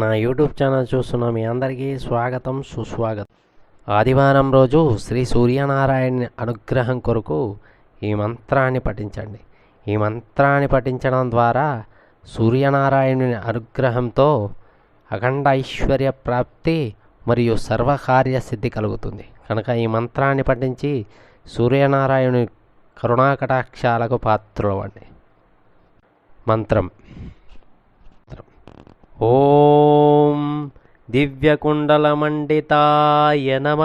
నా YouTube channel చూస్తున్న మీ అందరికీ స్వాగతం సుస్వాగతం. ఆదివారం రోజు శ్రీ సూర్యనారాయణ అనుగ్రహం కొరకు ఈ మంత్రాన్ని పఠించండి. ఈ మంత్రాన్ని పఠించడం ద్వారా సూర్యనారాయణుని అనుగ్రహంతో అఖండ ఐశ్వర్య ప్రాప్తి మరియు సర్వకార్య సిద్ధి కలుగుతుంది. కనుక ఈ మంత్రాన్ని పఠించి సూర్యనారాయణుని కరుణాకటాక్షాలకు పాత్రులవ్వండి మంత్రం. ఓం దివ్యకుండలమండితాయ నమ.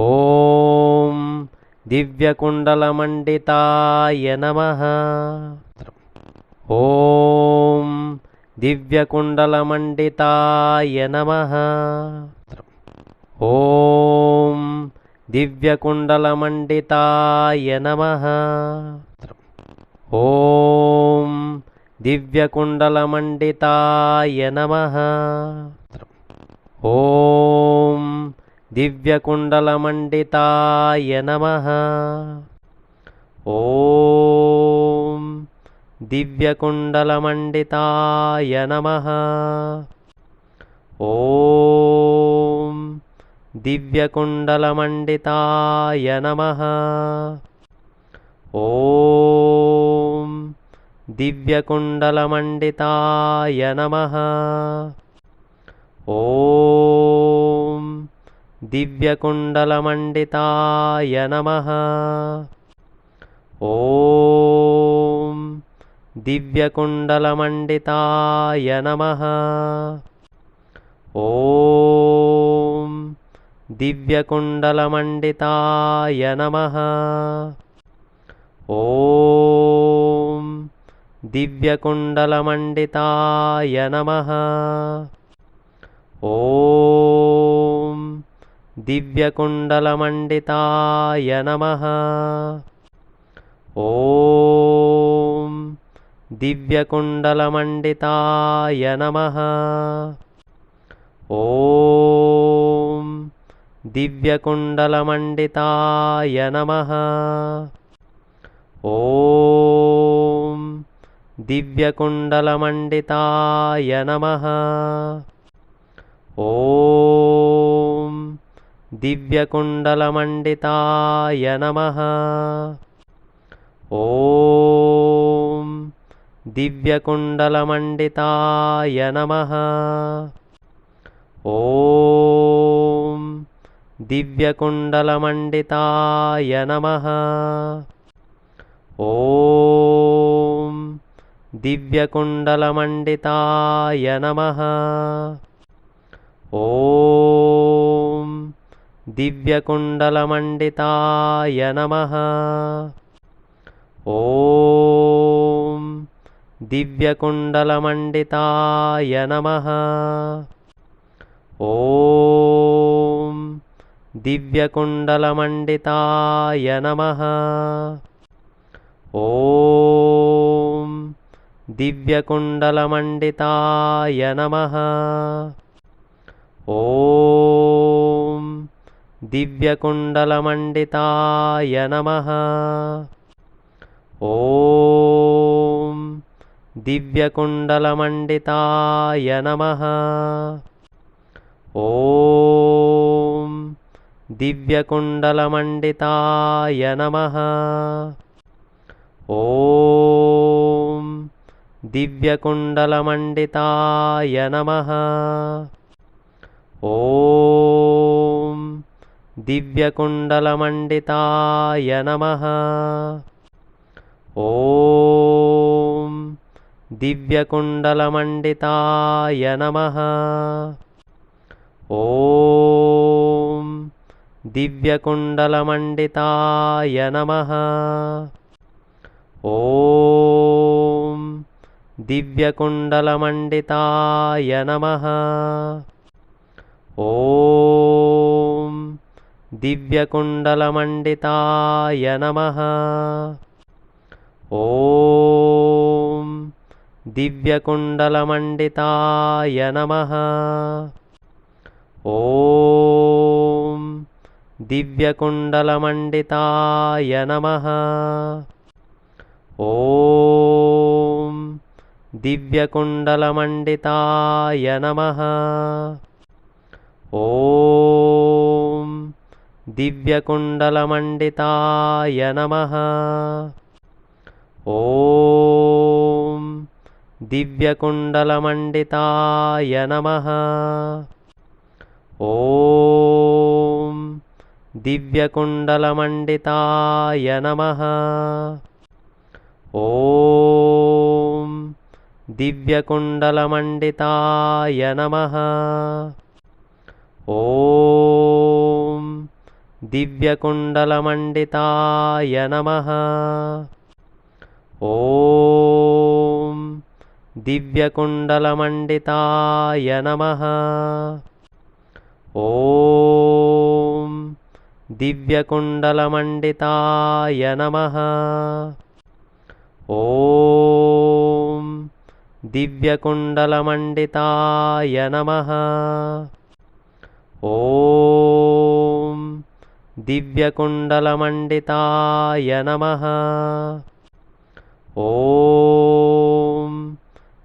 ఓం దివ్యకుండలమండితాయ నమ. ఓం దివ్యకుండలమండితాయ నమ. ఓం దివ్యకుండలమండితాయ నమ. ఓం दिव्यकुण्डलमण्डिताय नमः ॐ दिव्यकुण्डलमण्डिताय नमः ॐ दिव्यकुण्डलमण्डिताय नमः ॐ दिव्यकुण्डलमण्डिताय नमः ॐ दिव्यकुण्डलमण्डिताय नमः। ॐ दिव्यकुण्डलमण्डिताय नमः। ॐ दिव्यकुण्डलमण्डिताय नमः। ॐ दिव्यकुण्डलमण्डिताय नमः। ॐ दिव्यकुण्डलमण्डिताय नमः। ॐ दिव्यकुण्डलमण्डिताय नमः। ॐ दिव्यकुण्डलमण्डिताय नमः। ॐ दिव्यकुण्डलमण्डिताय नमः। ॐ दिव्यकुण्डलमण्डिताय नमः। ॐ दिव्यकुण्डलमण्डिताय नमः। ॐ दिव्यकुण्डलमण्डिताय नमः। ॐ दिव्यकुण्डलमण्डिताय नमः। ॐ दिव्यकुण्डलमण्डिताय नमः। ॐ दिव्यकुण्डलमण्डिताय नमः। ॐ दिव्यकुण्डलमण्डिताय नमः। ॐ दिव्यकुण्डलमण्डिताय नमः। ॐ दिव्यकुण्डलमण्डिताय नमः। ॐ दिव्यकुण्डलमण्डिताय नमः। ॐ दिव्यकुण्डलमण्डिताय नमः। ॐ दिव्यकुण्डलमण्डिताय नमः। ॐ दिव्यकुण्डलमण्डिताय नमः। ॐ दिव्यकुण्डलमण्डिताय नमः। ॐ दिव्यकुण्डलमण्डिताय नमः। ॐ दिव्यकुण्डलमण्डिताय नमः। ॐ दिव्यकुण्डलमण्डिताय नमः। ॐ दिव्यकुण्डलमण्डिताय नमः। ॐ दिव्यकुण्डलमण्डिताय नमः। ॐ दिव्यकुण्डलमण्डिताय नमः। ॐ दिव्यकुण्डलमण्डिताय नमः। ॐ दिव्यकुण्डलमण्डिताय नमः। ॐ दिव्यकुण्डलमण्डिताय नमः। ॐ दिव्यकुण्डलमण्डिताय नमः। ॐ दिव्यकुण्डलमण्डिताय नमः। ॐ दिव्यकुण्डलमण्डिताय नमः। ॐ दिव्यकुण्डलमण्डिताय नमः। ॐ दिव्यकुण्डलमण्डिताय नमः। ॐ दिव्यकुण्डलमण्डिताय नमः। ॐ दिव्यकुण्डलमण्डिताय नमः। ॐ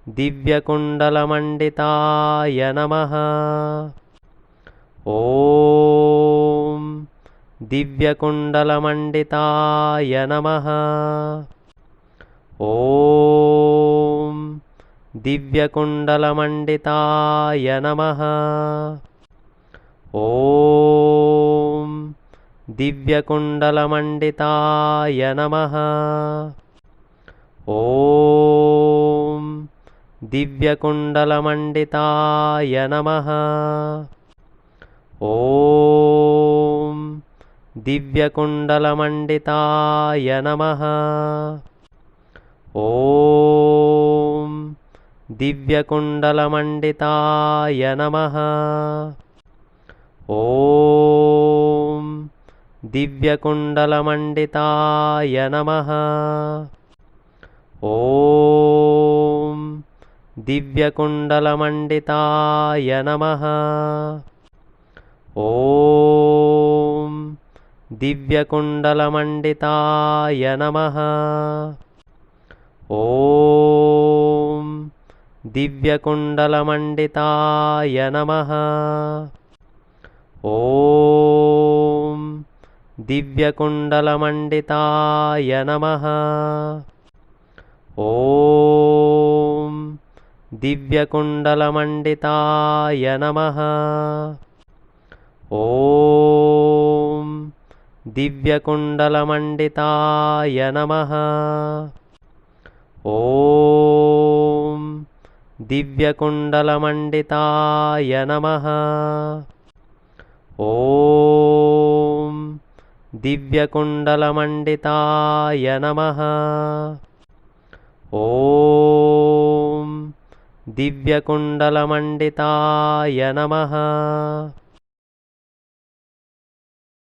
दिव्यकुण्डलमण्डिताय नमः। ॐ दिव्यकुण्डलमण्डिताय नमः। ॐ दिव्यकुण्डलमण्डिताय नमः। ॐ दिव्यकुण्डलमण्डिताय नमः। ॐ दिव्यकुण्डलमण्डिताय नमः। ॐ दिव्यकुण्डलमण्डिताय नमः। ॐ दिव्यकुण्डलमण्डिताय नमः। ॐ दिव्यकुण्डलमण्डिताय नमः। ॐ दिव्यकुण्डलमण्डिताय नमः। ॐ दिव्यकुण्डलमण्डिताय नमः। ॐ दिव्यकुण्डलमण्डिताय नमः। ॐ दिव्यकुण्डलमण्डिताय नमः। ॐ दिव्यकुण्डलमण्डिताय नमः। ॐ दिव्यकुण्डलमण्डिताय नमः। ॐ दिव्यकुण्डलमण्डिताय नमः। ॐ दिव्यकुण्डलमण्डिताय नमः। ॐ दिव्यकुण्डलमण्डिताय नमः